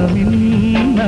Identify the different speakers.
Speaker 1: మౌనమిన్నా